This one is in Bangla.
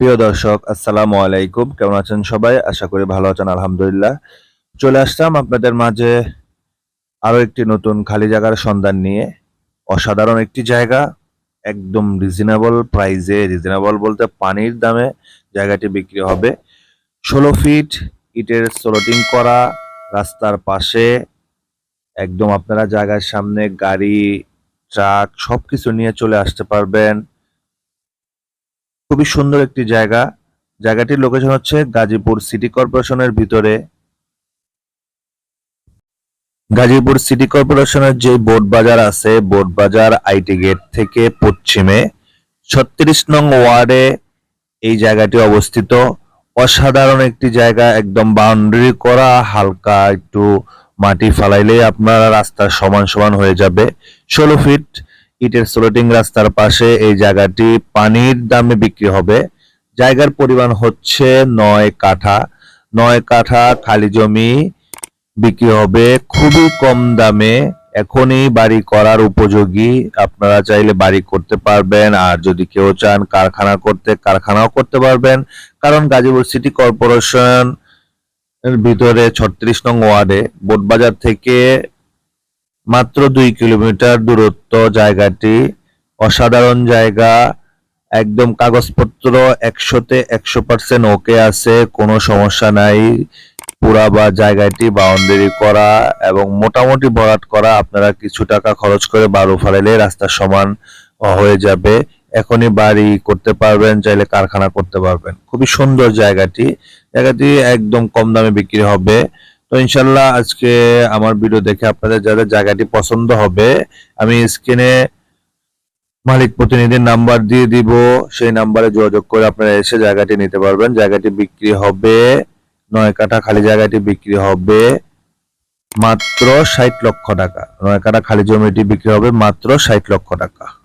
প্রিয় দর্শক, আসসালামু আলাইকুম। কেমন আছেন সবাই? আশা করি ভালো আছেন, আলহামদুলিল্লাহ। চলে আসলাম আপনাদের মাঝে আরও একটি নতুন খালি জায়গার সন্ধান নিয়ে। অসাধারণ একটি জায়গা, একদম রিজনেবল প্রাইসে রিজনেবল বলতে পানির দামে জায়গাটি বিক্রি হবে। ষোলো ফিট ইটের স্লোটিং করা, রাস্তার পাশে, একদম আপনারা জায়গার সামনে গাড়ি, ট্রাক সবকিছু নিয়ে চলে আসতে পারবেন। খুবই সুন্দর একটি জায়গা। জায়গাটির লোকেশন হচ্ছে গাজীপুর সিটি কর্পোরেশনের ভিতরে। গাজীপুর সিটি কর্পোরেশনের যে বোর্ড বাজার আছে বোর্ড বাজার আইটি গেট থেকে পশ্চিমে ছত্রিশ নং ওয়ার্ডে এই জায়গাটি অবস্থিত। অসাধারণ একটি জায়গা, একদম বাউন্ডারি করা, হালকা একটু মাটি ফালাইলেই আপনারা রাস্তার সমান সমান হয়ে যাবে। ষোলো ফিট ইটের স্লোটিং রাস্তার পাশে এই জায়গাটি পানির দামে বিক্রি হবে। জায়গার পরিমাণ হচ্ছে নয় কাঠা। নয় কাঠা খালি জমি বিক্রি হবে খুবই কম দামে। এখনই বাড়ি করার উপযোগী। আপনারা চাইলে বাড়ি করতে পারবেন, আর যদি কেউ চান কারখানা করতে, কারখানাও করতে পারবেন। কারণ গাজীপুর সিটি কর্পোরেশন ভিতরে ছত্রিশ নং ওয়ার্ডে, বোটবাজার থেকে মাত্র দুই কিলোমিটার দূরত্ব জায়গাটি। অসাধারণ জায়গা। একদম কাগজপত্র একশোতে একশো পার্সেন্ট ওকে আছে, কোনো সমস্যা নাই। পুরা বা জায়গাটি বাউন্ডারি করা এবং মোটামুটি ভরাট করা, আপনারা কিছু টাকা খরচ করে বালু ফালাইলে রাস্তা সমান হয়ে যাবে। এখনই বাড়ি করতে পারবেন, চাইলে কারখানা করতে পারবেন। খুবই সুন্দর জায়গাটি। জায়গাটি একদম কম দামে বিক্রি হবে। তো ইনশাল্লাহ আজকে আমার ভিডিও দেখে আপনাদের যাদের জায়গাটি পছন্দ হবে, আমি স্ক্রিনে মালিক প্রতিনিধির নাম্বার দিয়ে দিব। সেই নাম্বারে যোগাযোগ করে আপনারা এসে জায়গাটি নিতে পারবেন। জায়গাটি বিক্রি হবে নয় কাঠা, খালি জায়গাটি বিক্রি হবে মাত্র ষাট লক্ষ টাকা। নয় কাঠা, খালি জমিটি বিক্রি হবে মাত্র ষাট লক্ষ টাকা।